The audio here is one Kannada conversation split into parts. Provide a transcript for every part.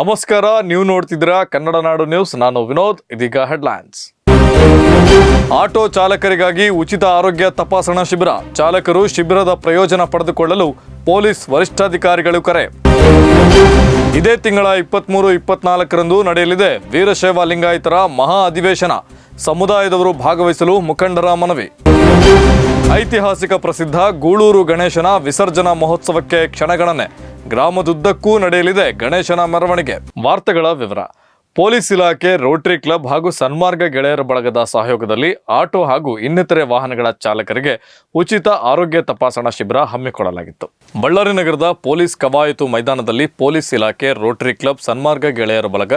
ನಮಸ್ಕಾರ, ನೀವು ನೋಡ್ತಿದ್ದೀರಾ ಕನ್ನಡ ನಾಡು ನ್ಯೂಸ್. ನಾನು ವಿನೋದ್, ಇದೀಗ ಹೆಡ್ಲೈನ್ಸ್. ಆಟೋ ಚಾಲಕರಿಗಾಗಿ ಉಚಿತ ಆರೋಗ್ಯ ತಪಾಸಣಾ ಶಿಬಿರ. ಚಾಲಕರು ಶಿಬಿರದ ಪ್ರಯೋಜನ ಪಡೆದುಕೊಳ್ಳಲು ಪೊಲೀಸ್ ವರಿಷ್ಠಾಧಿಕಾರಿಗಳು ಕರೆ. ಇದೇ ತಿಂಗಳ ಇಪ್ಪತ್ಮೂರು, ಇಪ್ಪತ್ನಾಲ್ಕರಂದು ನಡೆಯಲಿದೆ ವೀರಶೈವ ಲಿಂಗಾಯತರ ಮಹಾ ಅಧಿವೇಶನ. ಸಮುದಾಯದವರು ಭಾಗವಹಿಸಲು ಮುಖಂಡರ ಮನವಿ. ಐತಿಹಾಸಿಕ ಪ್ರಸಿದ್ಧ ಗೂಳೂರು ಗಣೇಶನ ವಿಸರ್ಜನಾ ಮಹೋತ್ಸವಕ್ಕೆ ಕ್ಷಣಗಣನೆ. ಗ್ರಾಮದುದ್ದಕ್ಕೂ ನಡೆಯಲಿದೆ ಗಣೇಶನ ಮೆರವಣಿಗೆ. ವಾರ್ತೆಗಳ ವಿವರ. ಪೊಲೀಸ್ ಇಲಾಖೆ, ರೋಟರಿ ಕ್ಲಬ್ ಹಾಗೂ ಸನ್ಮಾರ್ಗ ಗೆಳೆಯರ ಬಳಗದ ಸಹಯೋಗದಲ್ಲಿ ಆಟೋ ಹಾಗೂ ಇನ್ನಿತರೆ ವಾಹನಗಳ ಚಾಲಕರಿಗೆ ಉಚಿತ ಆರೋಗ್ಯ ತಪಾಸಣಾ ಶಿಬಿರ ಹಮ್ಮಿಕೊಳ್ಳಲಾಗಿತ್ತು. ಬಳ್ಳಾರಿ ನಗರದ ಪೊಲೀಸ್ ಕವಾಯತು ಮೈದಾನದಲ್ಲಿ ಪೊಲೀಸ್ ಇಲಾಖೆ, ರೋಟರಿ ಕ್ಲಬ್, ಸನ್ಮಾರ್ಗ ಗೆಳೆಯರ ಬಳಗ,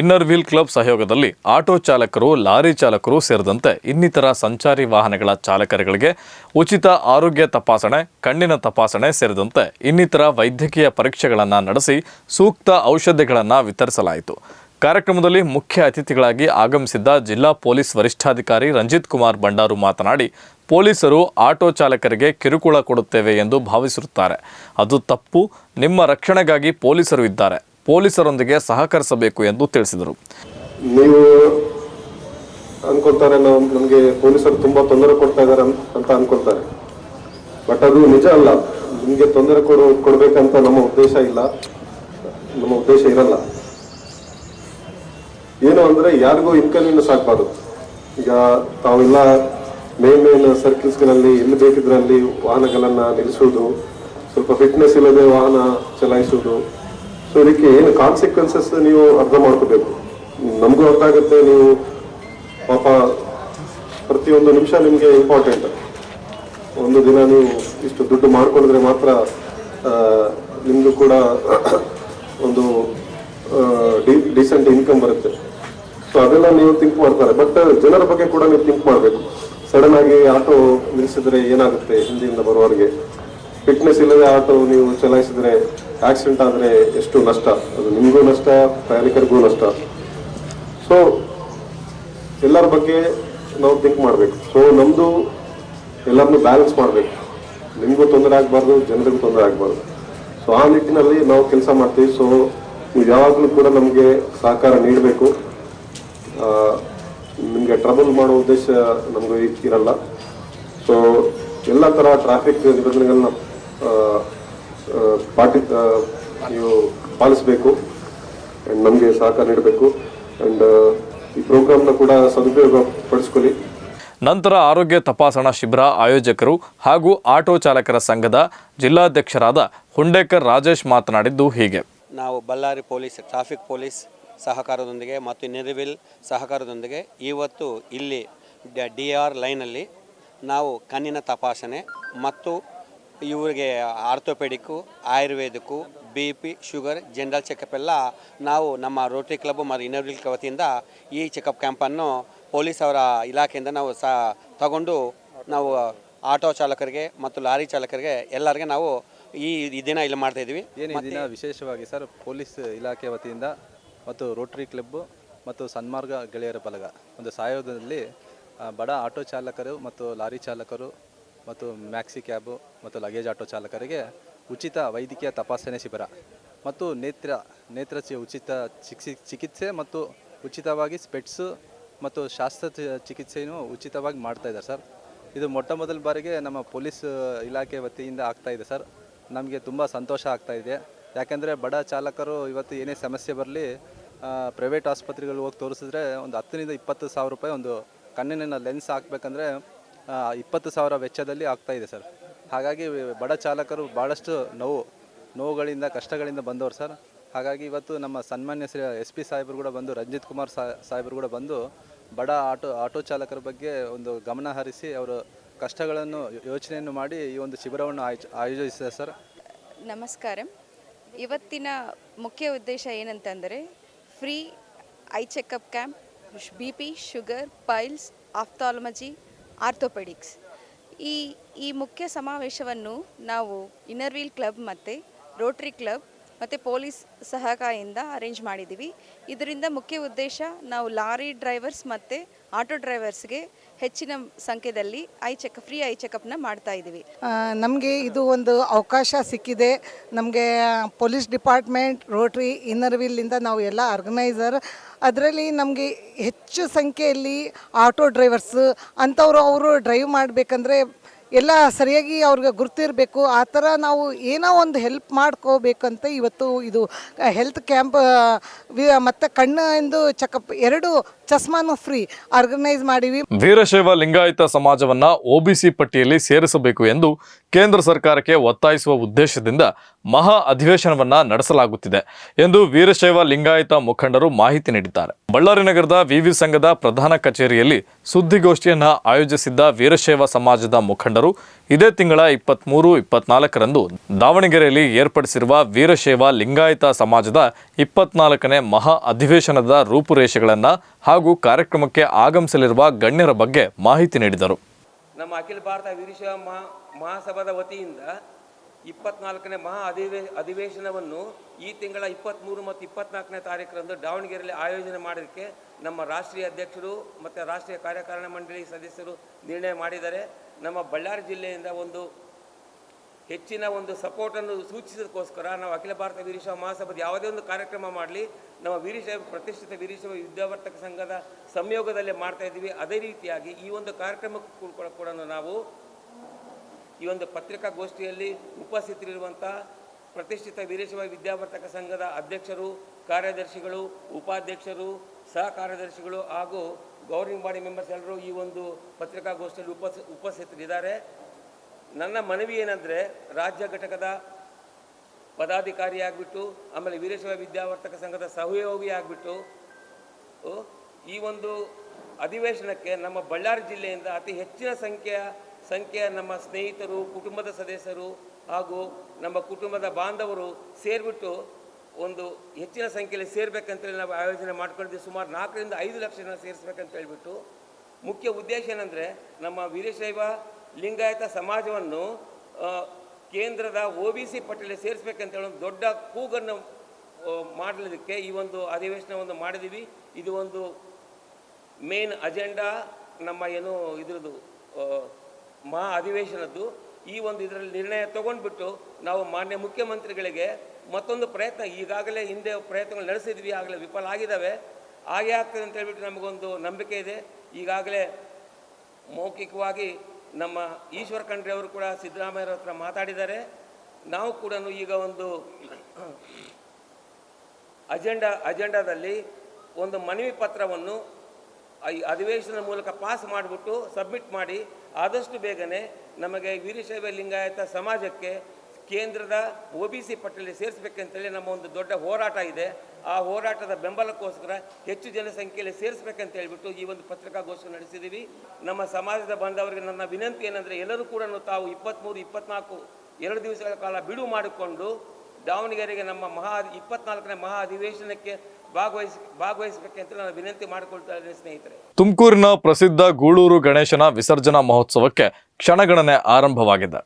ಇನ್ನರ್ ವೀಲ್ ಕ್ಲಬ್ ಸಹಯೋಗದಲ್ಲಿ ಆಟೋ ಚಾಲಕರು, ಲಾರಿ ಚಾಲಕರು ಸೇರಿದಂತೆ ಇನ್ನಿತರ ಸಂಚಾರಿ ವಾಹನಗಳ ಚಾಲಕರುಗಳಿಗೆ ಉಚಿತ ಆರೋಗ್ಯ ತಪಾಸಣೆ, ಕಣ್ಣಿನ ತಪಾಸಣೆ ಸೇರಿದಂತೆ ಇನ್ನಿತರ ವೈದ್ಯಕೀಯ ಪರೀಕ್ಷೆಗಳನ್ನು ನಡೆಸಿ ಸೂಕ್ತ ಔಷಧಿಗಳನ್ನು ವಿತರಿಸಲಾಯಿತು. ಕಾರ್ಯಕ್ರಮದಲ್ಲಿ ಮುಖ್ಯ ಅತಿಥಿಗಳಾಗಿ ಆಗಮಿಸಿದ್ದ ಜಿಲ್ಲಾ ಪೊಲೀಸ್ ವರಿಷ್ಠಾಧಿಕಾರಿ ರಂಜಿತ್ ಕುಮಾರ್ ಬಂಡಾರು ಮಾತನಾಡಿ, ಪೊಲೀಸರು ಆಟೋ ಚಾಲಕರಿಗೆ ಕಿರುಕುಳ ಕೊಡುತ್ತೇವೆ ಎಂದು ಭಾವಿಸಿರುತ್ತಾರೆ. ಅದು ತಪ್ಪು. ನಿಮ್ಮ ರಕ್ಷಣೆಗಾಗಿ ಪೊಲೀಸರು ಇದ್ದಾರೆ. ಪೊಲೀಸರೊಂದಿಗೆ ಸಹಕರಿಸಬೇಕು ಎಂದು ತಿಳಿಸಿದರು. ನೀವು ಅನ್ಕೊಳ್ತಾರೆ ನಮಗೆ ಪೊಲೀಸರು ತುಂಬಾ ತೊಂದರೆ ಕೊಡ್ತಾ ಇದಾರೆ ಅಂತ ಅನ್ಕೊಳ್ತಾರೆ. ಬಟ್ ಅದು ನಿಜ ಅಲ್ಲ. ನಿಮ್ಗೆ ತೊಂದರೆ ಕೊಡು, ಕೊಡ್ಬೇಕಂತ ನಮ್ಮ ಉದ್ದೇಶ ಇಲ್ಲ. ನಮ್ಮ ಉದ್ದೇಶ ಇರಲ್ಲ. ಏನು ಅಂದ್ರೆ ಯಾರಿಗೂ ಇನ್ಕನ್ವೀನಿಯನ್ಸ್ ಆಗಬಾರ್ದು ಈಗ ತಾವೆಲ್ಲ ಮೇನ್ ಮೇನ್ ಸರ್ಕಲ್ಸ್ಗಳಲ್ಲಿ ಎಲ್ಲಿ ಬೇಕಿದ್ರಲ್ಲಿ ವಾಹನಗಳನ್ನ ನಿಲ್ಲಿಸೋದು ಸ್ವಲ್ಪ ಫಿಟ್ನೆಸ್ ಇಲ್ಲದೆ ವಾಹನ ಚಲಾಯಿಸುವುದು. ಸೊ ಇದಕ್ಕೆ ಏನು ಕಾನ್ಸಿಕ್ವೆನ್ಸಸ್ ನೀವು ಅರ್ಥ ಮಾಡ್ಕೋಬೇಕು. ನಮಗೂ ಅರ್ಥ ಆಗುತ್ತೆ, ನೀವು ಪಾಪ ಪ್ರತಿಯೊಂದು ನಿಮಿಷ ನಿಮಗೆ ಇಂಪಾರ್ಟೆಂಟ್ ಒಂದು ದಿನ ನೀವು ಇಷ್ಟು ದುಡ್ಡು ಮಾಡ್ಕೊಂಡಿದ್ರೆ ಮಾತ್ರ ನಿಮ್ಗೂ ಕೂಡ ಒಂದು ಡಿಸೆಂಟ್ ಇನ್ಕಮ್ ಬರುತ್ತೆ. ಸೊ ಅದೆಲ್ಲ ನೀವು ಥಿಂಕ್ ಮಾಡ್ತಾರೆ. ಬಟ್ ಜನರ ಬಗ್ಗೆ ಕೂಡ ನೀವು ಥಿಂಕ್ ಮಾಡಬೇಕು. ಸಡನ್ ಆಗಿ ಆಟೋ ನಿಲ್ಲಿಸಿದ್ರೆ ಏನಾಗುತ್ತೆ ಹಿಂದಿಯಿಂದ ಬರುವವರಿಗೆ? ಫಿಟ್ನೆಸ್ ಇಲ್ಲದೆ ಆಟೋ ನೀವು ಚಲಾಯಿಸಿದ್ರೆ ಆಕ್ಸಿಡೆಂಟ್ ಆದರೆ ಎಷ್ಟು ನಷ್ಟ? ಅದು ನಿಮಗೂ ನಷ್ಟ, ಪ್ರಯಾಣಿಕರಿಗೂ ನಷ್ಟ. ಸೊ ಎಲ್ಲರ ಬಗ್ಗೆ ನಾವು ಥಿಂಕ್ ಮಾಡಬೇಕು. ಸೊ ನಮ್ಮದು ಎಲ್ಲರನ್ನೂ ಬ್ಯಾಲೆನ್ಸ್ ಮಾಡಬೇಕು. ನಿಮಗೂ ತೊಂದರೆ ಆಗಬಾರ್ದು, ಜನರಿಗೂ ತೊಂದರೆ ಆಗಬಾರ್ದು. ಸೊ ಆ ನಿಟ್ಟಿನಲ್ಲಿ ನಾವು ಕೆಲಸ ಮಾಡ್ತೀವಿ. ಸೊ ನೀವು ಯಾವಾಗಲೂ ಕೂಡ ನಮಗೆ ಸಹಕಾರ ನೀಡಬೇಕು. ನಿಮಗೆ ಟ್ರಬಲ್ ಮಾಡೋ ಉದ್ದೇಶ ನಮಗೂ ಇರಲ್ಲ. ಸೊ ಎಲ್ಲ ಥರ ಟ್ರಾಫಿಕ್ ನಿಬಂಧನೆಗಳನ್ನ ಪಾಟಿ ನೀವು ಪಾಲಿಸಬೇಕು. ಆ್ಯಂಡ್ ನಮಗೆ ಸಹಕಾರ ನೀಡಬೇಕು. ಆ್ಯಂಡ್ ಈ ಪ್ರೋಗ್ರಾಮ್ನ ಕೂಡ ಸದುಪಯೋಗ ಪಡಿಸ್ಕೊಳ್ಳಿ. ನಂತರ ಆರೋಗ್ಯ ತಪಾಸಣಾ ಶಿಬಿರ ಆಯೋಜಕರು ಹಾಗೂ ಆಟೋ ಚಾಲಕರ ಸಂಘದ ಜಿಲ್ಲಾಧ್ಯಕ್ಷರಾದ ಹುಂಡೇಕರ್ ರಾಜೇಶ್ ಮಾತನಾಡಿದ್ದು ಹೀಗೆ. ನಾವು ಬಳ್ಳಾರಿ ಪೊಲೀಸ್ ಟ್ರಾಫಿಕ್ ಪೊಲೀಸ್ ಸಹಕಾರದೊಂದಿಗೆ ಮತ್ತು ನೆರವಿಲ್ ಸಹಕಾರದೊಂದಿಗೆ ಇವತ್ತು ಇಲ್ಲಿ ಡಿ ಆರ್ ಲೈನಲ್ಲಿ ನಾವು ಕಣ್ಣಿನ ತಪಾಸಣೆ ಮತ್ತು ಇವರಿಗೆ orthopaedic ayurvedic B P sugar general checkup ಎಲ್ಲ ನಾವು ನಮ್ಮ ರೋಟರಿ ಕ್ಲಬ್ ಮತ್ತು ಇನ್ನರ್ವಿಲ್ ವತಿಯಿಂದ ಈ ಚೆಕಪ್ ಕ್ಯಾಂಪನ್ನು ಪೊಲೀಸ್ ಅವರ ಇಲಾಖೆಯಿಂದ ನಾವು ಸಹ ತಗೊಂಡು ನಾವು ಆಟೋ ಚಾಲಕರಿಗೆ ಮತ್ತು ಲಾರಿ ಚಾಲಕರಿಗೆ ಎಲ್ಲರಿಗೆ ನಾವು ಈ ದಿನ ಇಲ್ಲಿ ಮಾಡ್ತಾ ಇದ್ವಿ ವಿಶೇಷವಾಗಿ ಸರ್ ಪೊಲೀಸ್ ಇಲಾಖೆ ವತಿಯಿಂದ ಮತ್ತು ರೋಟರಿ ಕ್ಲಬ್ಬು ಮತ್ತು ಸನ್ಮಾರ್ಗ ಗೆಳೆಯರ ಬಲಗ ಒಂದು ಸಹಯೋಗದಲ್ಲಿ ಬಡ ಆಟೋ ಚಾಲಕರು ಮತ್ತು ಲಾರಿ ಚಾಲಕರು ಮತ್ತು ಮ್ಯಾಕ್ಸಿ ಕ್ಯಾಬು ಮತ್ತು ಲಗೇಜ್ ಆಟೋ ಚಾಲಕರಿಗೆ ಉಚಿತ ವೈದ್ಯಕೀಯ ತಪಾಸಣೆ ಶಿಬಿರ ಮತ್ತು ನೇತ್ರ ನೇತ್ರ ಉಚಿತ ಚಿಕಿತ್ಸೆ ಮತ್ತು ಉಚಿತವಾಗಿ ಸ್ಪೆಟ್ಸು ಮತ್ತು ಶಾಸ್ತ್ರ ಚಿಕಿತ್ಸೆಯೂ ಉಚಿತವಾಗಿ ಮಾಡ್ತಾ ಇದ್ದಾರೆ ಸರ್. ಇದು ಮೊಟ್ಟ ಮೊದಲ ಬಾರಿಗೆ ನಮ್ಮ ಪೊಲೀಸ್, ಇಲಾಖೆ ವತಿಯಿಂದ ಆಗ್ತಾ ಇದೆ ಸರ್. ನಮಗೆ ತುಂಬ ಸಂತೋಷ ಆಗ್ತಾಯಿದೆ ಯಾಕೆಂದರೆ ಬಡ ಚಾಲಕರು ಇವತ್ತು ಏನೇ ಸಮಸ್ಯೆ ಬರಲಿ ಪ್ರೈವೇಟ್ ಆಸ್ಪತ್ರೆಗಳು ಹೋಗಿ ತೋರಿಸಿದ್ರೆ ಒಂದು ಹತ್ತರಿಂದ ಇಪ್ಪತ್ತು ಸಾವಿರ ರೂಪಾಯಿ ಒಂದು ಕಣ್ಣಿನ ಲೆನ್ಸ್ ಹಾಕ್ಬೇಕಂದ್ರೆ ಇಪ್ಪತ್ತು ಸಾವಿರ ವೆಚ್ಚದಲ್ಲಿ ಆಗ್ತಾ ಇದೆ ಸರ್. ಹಾಗಾಗಿ ಬಡ ಚಾಲಕರು ಭಾಳಷ್ಟು ನೋವು, ನೋವುಗಳಿಂದ, ಕಷ್ಟಗಳಿಂದ ಬಂದವರು ಸರ್. ಹಾಗಾಗಿ ಇವತ್ತು ನಮ್ಮ ಸನ್ಮಾನ್ಯ ಶ್ರೀ ಎಸ್ ಪಿ ಸಾಹೇಬರು ಕೂಡ ಬಂದು, ರಂಜಿತ್ ಕುಮಾರ್ ಸಾಹೇಬರು ಕೂಡ ಬಂದು ಬಡ ಆಟೋ ಆಟೋ ಚಾಲಕರ ಬಗ್ಗೆ ಒಂದು ಗಮನ ಹರಿಸಿ ಅವರು ಕಷ್ಟಗಳನ್ನು ಯೋಚನೆಯನ್ನು ಮಾಡಿ ಈ ಒಂದು ಶಿಬಿರವನ್ನು ಆಯೋಜಿಸಿದೆ ಸರ್. ನಮಸ್ಕಾರ. ಇವತ್ತಿನ ಮುಖ್ಯ ಉದ್ದೇಶ ಏನಂತಂದರೆ free eye checkup camp, B P, sugar, piles ophthalmology orthopaedics. ಈ ಈ ಮುಖ್ಯ ಸಮಾವೇಶವನ್ನು ನಾವು ಇನ್ನರ್ವೀಲ್ ಕ್ಲಬ್ ಮತ್ತು ರೋಟ್ರಿ ಕ್ಲಬ್ ಮತ್ತು ಪೊಲೀಸ್ ಸಹಕಾರದಿಂದ ಅರೇಂಜ್ ಮಾಡಿದ್ದೀವಿ. ಇದರಿಂದ ಮುಖ್ಯ ಉದ್ದೇಶ ನಾವು ಲಾರಿ ಡ್ರೈವರ್ಸ್ ಮತ್ತು ಆಟೋ ಡ್ರೈವರ್ಸ್ಗೆ ಹೆಚ್ಚಿನ ಸಂಖ್ಯೆಯಲ್ಲಿ ಐ ಚೆಕ್ ಫ್ರೀ ಐ ಚೆಕಪ್ನ ಮಾಡ್ತಾ ಇದ್ದೀವಿ. ನಮಗೆ ಇದು ಒಂದು ಅವಕಾಶ ಸಿಕ್ಕಿದೆ. ನಮಗೆ ಪೊಲೀಸ್ ಡಿಪಾರ್ಟ್ಮೆಂಟ್, ರೋಟ್ರಿ ಇನ್ನರ್ ವೀಲಿಂದ ನಾವು ಎಲ್ಲ ಆರ್ಗನೈಸರ್ ಅದರಲ್ಲಿ ನಮಗೆ ಹೆಚ್ಚು ಸಂಖ್ಯೆಯಲ್ಲಿ ಆಟೋ ಡ್ರೈವರ್ಸ್ ಅಂಥವರು ಅವರು ಡ್ರೈವ್ ಮಾಡಬೇಕಂದ್ರೆ ಎಲ್ಲ ಸರಿಯಾಗಿ ಅವ್ರಿಗೆ ಗುರ್ತಿರಬೇಕು. ಆ ಥರ ನಾವು ಏನೋ ಒಂದು ಹೆಲ್ಪ್ ಮಾಡ್ಕೋಬೇಕಂತ ಇವತ್ತು ಇದು ಹೆಲ್ತ್ ಕ್ಯಾಂಪ್ ಮತ್ತು ಕಣ್ಣು ಎಂದು ಚೆಕಪ್ ಎರಡು ಚಸ್ಮಾನು ಫ್ರೀ ಆರ್ಗನೈಸ್ ಮಾಡಿವಿ. ವೀರಶೈವ ಲಿಂಗಾಯತ ಸಮಾಜವನ್ನ ಒಬಿಸಿ ಪಟ್ಟಿಯಲ್ಲಿ ಸೇರಿಸಬೇಕು ಎಂದು ಕೇಂದ್ರ ಸರ್ಕಾರಕ್ಕೆ ಒತ್ತಾಯಿಸುವ ಉದ್ದೇಶದಿಂದ ಮಹಾ ಅಧಿವೇಶನವನ್ನ ನಡೆಸಲಾಗುತ್ತಿದೆ ಎಂದು ವೀರಶೈವ ಲಿಂಗಾಯತ ಮುಖಂಡರು ಮಾಹಿತಿ ನೀಡಿದ್ದಾರೆ. ಬಳ್ಳಾರಿ ನಗರದ ವಿವಿ ಸಂಘದ ಪ್ರಧಾನ ಕಚೇರಿಯಲ್ಲಿ ಸುದ್ದಿಗೋಷ್ಠಿಯನ್ನು ಆಯೋಜಿಸಿದ್ದ ವೀರಶೈವ ಸಮಾಜದ ಮುಖಂಡರು ಇದೇ ತಿಂಗಳ ಇಪ್ಪತ್ಮೂರು, ಇಪ್ಪತ್ನಾಲ್ಕರಂದು ದಾವಣಗೆರೆಯಲ್ಲಿ ಏರ್ಪಡಿಸಿರುವ ವೀರಶೈವ ಲಿಂಗಾಯತ ಸಮಾಜದ ಇಪ್ಪತ್ನಾಲ್ಕನೇ ಮಹಾ ಅಧಿವೇಶನದ ರೂಪುರೇಷೆಗಳನ್ನ ಹಾಗೂ ಕಾರ್ಯಕ್ರಮಕ್ಕೆ ಆಗಮಿಸಲಿರುವ ಗಣ್ಯರ ಬಗ್ಗೆ ಮಾಹಿತಿ ನೀಡಿದರು. ನಮ್ಮ ಅಖಿಲ ಭಾರತ ವೀರಶೈವ ಮಹಾ, ಮಹಾಸಭಾದ ವತಿಯಿಂದ ಇಪ್ಪತ್ನಾಲ್ಕನೇ ಮಹಾ ಅಧಿವೇ, ಅಧಿವೇಶನವನ್ನು ಈ ತಿಂಗಳ ಇಪ್ಪತ್ತ್ಮೂರು ಮತ್ತು ಇಪ್ಪತ್ನಾಲ್ಕನೇ ತಾರೀಕರಂದು ದಾವಣಗೆರೆಯಲ್ಲಿ ಆಯೋಜನೆ ಮಾಡೋದಕ್ಕೆ ನಮ್ಮ ರಾಷ್ಟ್ರೀಯ ಅಧ್ಯಕ್ಷರು ಮತ್ತು ರಾಷ್ಟ್ರೀಯ ಕಾರ್ಯಕಾರಿಣಿ ಮಂಡಳಿ ಸದಸ್ಯರು ನಿರ್ಣಯ ಮಾಡಿದ್ದಾರೆ. ನಮ್ಮ ಬಳ್ಳಾರಿ ಜಿಲ್ಲೆಯಿಂದ ಒಂದು ಹೆಚ್ಚಿನ ಒಂದು ಸಪೋರ್ಟನ್ನು ಸೂಚಿಸೋದಕ್ಕೋಸ್ಕರ ನಾವು ಅಖಿಲ ಭಾರತ ವೀರಶೈವ ಮಹಾಸಭದ ಯಾವುದೇ ಒಂದು ಕಾರ್ಯಕ್ರಮ ಮಾಡಲಿ, ನಮ್ಮ ವೀರಶೈವ ಪ್ರತಿಷ್ಠಿತ ವೀರಶೈವ ವಿದ್ಯಾವರ್ತಕ ಸಂಘದ ಸಂಯೋಗದಲ್ಲೇ ಮಾಡ್ತಾ ಇದ್ದೀವಿ. ಅದೇ ರೀತಿಯಾಗಿ ಈ ಒಂದು ಕಾರ್ಯಕ್ರಮಕ್ಕೂ ಕೂಡ ನಾವು ಈ ಒಂದು ಪತ್ರಿಕಾಗೋಷ್ಠಿಯಲ್ಲಿ ಉಪಸ್ಥಿತರಿರುವಂಥ ಪ್ರತಿಷ್ಠಿತ ವೀರಶೈವ ವಿದ್ಯಾವರ್ತಕ ಸಂಘದ ಅಧ್ಯಕ್ಷರು, ಕಾರ್ಯದರ್ಶಿಗಳು, ಉಪಾಧ್ಯಕ್ಷರು ಸಹ ಕಾರ್ಯದರ್ಶಿಗಳು ಹಾಗೂ ಗೌರ್ನಿಂಗ್ ಬಾಡಿ ಮೆಂಬರ್ಸ್ ಎಲ್ಲರೂ ಈ ಒಂದು ಪತ್ರಿಕಾಗೋಷ್ಠಿಯಲ್ಲಿ ಉಪಸ್, ಉಪಸ್ಥಿತರಿದ್ದಾರೆ. ನನ್ನ ಮನವಿ ಏನಂದರೆ ರಾಜ್ಯ ಘಟಕದ ಪದಾಧಿಕಾರಿ ಆಗಿಬಿಟ್ಟು, ಆಮೇಲೆ ವೀರಶೈವ ವಿದ್ಯಾವರ್ತಕ ಸಂಘದ ಸಹಯೋಗಿ ಆಗಿಬಿಟ್ಟು ಈ ಒಂದು ಅಧಿವೇಶನಕ್ಕೆ ನಮ್ಮ ಬಳ್ಳಾರಿ ಜಿಲ್ಲೆಯಿಂದ ಅತಿ ಹೆಚ್ಚಿನ ಸಂಖ್ಯೆಯ ಸಂಖ್ಯೆಯ ನಮ್ಮ ಸ್ನೇಹಿತರು, ಕುಟುಂಬದ ಸದಸ್ಯರು ಹಾಗೂ ನಮ್ಮ ಕುಟುಂಬದ ಬಾಂಧವರು ಸೇರಿಬಿಟ್ಟು ಒಂದು ಹೆಚ್ಚಿನ ಸಂಖ್ಯೆಯಲ್ಲಿ ಸೇರಬೇಕಂತೇಳಿ ನಾವು ಆಯೋಜನೆ ಮಾಡ್ಕೊಂಡಿದ್ದೀವಿ. ಸುಮಾರು ನಾಲ್ಕರಿಂದ ಐದು ಲಕ್ಷ ಜನ ಸೇರಿಸ್ಬೇಕಂತ ಹೇಳಿಬಿಟ್ಟು ಮುಖ್ಯ ಉದ್ದೇಶ ಏನಂದರೆ ನಮ್ಮ ವೀರಶೈವ ಲಿಂಗಾಯತ ಸಮಾಜವನ್ನು ಕೇಂದ್ರದ ಒ ಬಿ ಸಿ ಪಟ್ಟಿಯಲ್ಲಿ ಸೇರಿಸ್ಬೇಕಂತ ಒಂದು ದೊಡ್ಡ ಕೂಗನ್ನು ಮಾಡಲಿಕ್ಕೆ ಈ ಒಂದು ಅಧಿವೇಶನವನ್ನು ಮಾಡಿದ್ದೀವಿ ಇದು ಒಂದು ಮೇನ್ ಅಜೆಂಡಾ, ನಮ್ಮ ಏನು ಇದ್ರದ್ದು ಮಹಾ ಅಧಿವೇಶನದ್ದು. ಈ ಒಂದು ಇದರಲ್ಲಿ ನಿರ್ಣಯ ತಗೊಂಡ್ಬಿಟ್ಟು ನಾವು ಮಾನ್ಯ ಮುಖ್ಯಮಂತ್ರಿಗಳಿಗೆ ಮತ್ತೊಂದು ಪ್ರಯತ್ನ, ಈಗಾಗಲೇ ಹಿಂದೆ ಪ್ರಯತ್ನಗಳು ನಡೆಸಿದ್ವಿ, ಆಗಲೇ ವಿಫಲ ಆಗಿದ್ದಾವೆ. ಹಾಗೆ ಆಗ್ತದೆ ಅಂತ ಹೇಳ್ಬಿಟ್ಟು ನಮಗೊಂದು ನಂಬಿಕೆ ಇದೆ. ಈಗಾಗಲೇ ಮೌಖಿಕವಾಗಿ ನಮ್ಮ ಈಶ್ವರ ಖಂಡ್ರೆ ಅವರು ಕೂಡ ಸಿದ್ದರಾಮಯ್ಯರ ಹತ್ರ ಮಾತಾಡಿದ್ದಾರೆ. ನಾವು ಕೂಡ ಈಗ ಒಂದು ಅಜೆಂಡಾ, ಅಜೆಂಡಾದಲ್ಲಿ ಒಂದು ಮನವಿ ಪತ್ರವನ್ನು ಈ ಅಧಿವೇಶನದ ಮೂಲಕ ಪಾಸ್ ಮಾಡಿಬಿಟ್ಟು ಸಬ್ಮಿಟ್ ಮಾಡಿ ಆದಷ್ಟು ಬೇಗನೆ ನಮಗೆ ವೀರಶೈವ ಲಿಂಗಾಯತ ಸಮಾಜಕ್ಕೆ ಕೇಂದ್ರದ ಒ ಬಿ ಸಿ ಪಟ್ಟಿಯಲ್ಲಿ ಸೇರಿಸ್ಬೇಕಂತೇಳಿ ನಮ್ಮ ಒಂದು ದೊಡ್ಡ ಹೋರಾಟ ಇದೆ. ಆ ಹೋರಾಟದ ಬೆಂಬಲಕ್ಕೋಸ್ಕರ ಹೆಚ್ಚು ಜನಸಂಖ್ಯೆಯಲ್ಲಿ ಸೇರಿಸ್ಬೇಕಂತ ಹೇಳಿಬಿಟ್ಟು ಈ ಒಂದು ಪತ್ರಿಕಾಗೋಷ್ಠಿ ನಡೆಸಿದ್ದೀವಿ. ನಮ್ಮ ಸಮಾಜದ ಬಂದವರಿಗೆ ನನ್ನ ವಿನಂತಿ ಏನಂದರೆ ಎಲ್ಲರೂ ಕೂಡ ತಾವು ಇಪ್ಪತ್ತ್ಮೂರು ಇಪ್ಪತ್ನಾಲ್ಕು ಎರಡು ದಿವಸಗಳ ಕಾಲ ಬಿಡುವು ಮಾಡಿಕೊಂಡು ದಾವಣಗೆರೆಗೆ ನಮ್ಮ ಮಹಾ ಇಪ್ಪತ್ನಾಲ್ಕನೇ ಮಹಾ ಅಧಿವೇಶನಕ್ಕೆ ಭಾಗವಹಿಸಿ ಭಾಗವಹಿಸಬೇಕಂತ ನಾನು ವಿನಂತಿ ಮಾಡಿಕೊಳ್ತಾ ಸ್ನೇಹಿತರೆ. ತುಮಕೂರಿನ ಪ್ರಸಿದ್ಧ ಗೂಳೂರು ಗಣೇಶನ ವಿಸರ್ಜನಾ ಮಹೋತ್ಸವಕ್ಕೆ ಕ್ಷಣಗಣನೆ ಆರಂಭವಾಗಿದೆ.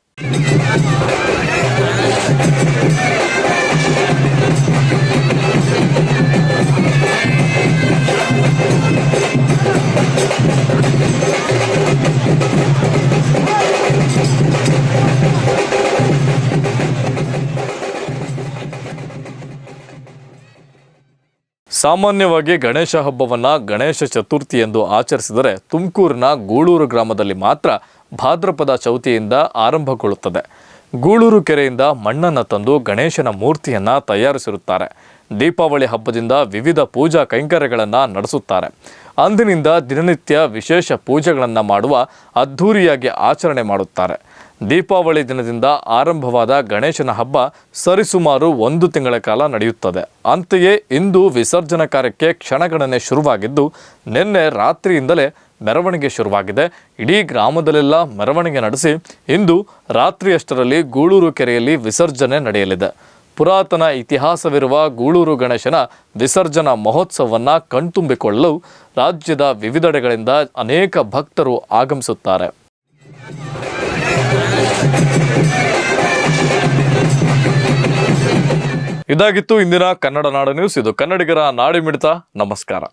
ಸಾಮಾನ್ಯವಾಗಿ ಗಣೇಶ ಹಬ್ಬವನ್ನ ಗಣೇಶ ಚತುರ್ಥಿ ಎಂದು ಆಚರಿಸಿದರೆ ತುಮಕೂರಿನ ಗೂಳೂರು ಗ್ರಾಮದಲ್ಲಿ ಮಾತ್ರ ಭಾದ್ರಪದ ಚೌತಿಯಿಂದ ಆರಂಭಗೊಳ್ಳುತ್ತದೆ. ಗೂಳೂರು ಕೆರೆಯಿಂದ ಮಣ್ಣನ್ನು ತಂದು ಗಣೇಶನ ಮೂರ್ತಿಯನ್ನು ತಯಾರಿಸಿರುತ್ತಾರೆ. ದೀಪಾವಳಿ ಹಬ್ಬದಿಂದ ವಿವಿಧ ಪೂಜಾ ಕೈಂಕರ್ಯಗಳನ್ನು ನಡೆಸುತ್ತಾರೆ. ಅಂದಿನಿಂದ ದಿನನಿತ್ಯ ವಿಶೇಷ ಪೂಜೆಗಳನ್ನು ಮಾಡುವ ಅದ್ಧೂರಿಯಾಗಿ ಆಚರಣೆ ಮಾಡುತ್ತಾರೆ. ದೀಪಾವಳಿ ದಿನದಿಂದ ಆರಂಭವಾದ ಗಣೇಶನ ಹಬ್ಬ ಸರಿಸುಮಾರು ಒಂದು ತಿಂಗಳ ಕಾಲ ನಡೆಯುತ್ತದೆ. ಅಂತೆಯೇ ಇಂದು ವಿಸರ್ಜನಾ ಕಾರ್ಯಕ್ಕೆ ಕ್ಷಣಗಣನೆ ಶುರುವಾಗಿದ್ದು, ನಿನ್ನೆ ರಾತ್ರಿಯಿಂದಲೇ ಮೆರವಣಿಗೆ ಶುರುವಾಗಿದೆ. ಇಡೀ ಗ್ರಾಮದಲ್ಲೆಲ್ಲ ಮೆರವಣಿಗೆ ನಡೆಸಿ ಇಂದು ರಾತ್ರಿಯಷ್ಟರಲ್ಲಿ ಗೂಳೂರು ಕೆರೆಯಲ್ಲಿ ವಿಸರ್ಜನೆ ನಡೆಯಲಿದೆ. ಪುರಾತನ ಇತಿಹಾಸವಿರುವ ಗೂಳೂರು ಗಣೇಶನ ವಿಸರ್ಜನಾ ಮಹೋತ್ಸವವನ್ನು ಕಣ್ತುಂಬಿಕೊಳ್ಳಲು ರಾಜ್ಯದ ವಿವಿಧೆಡೆಗಳಿಂದ ಅನೇಕ ಭಕ್ತರು ಆಗಮಿಸುತ್ತಾರೆ. ಇದಾಗಿತ್ತು ಇಂದಿನ ಕನ್ನಡ ನಾಡು ನ್ಯೂಸ್. ಇದು ಕನ್ನಡಿಗರ ನಾಡಿ ಮಿಡಿತ ನಮಸ್ಕಾರ.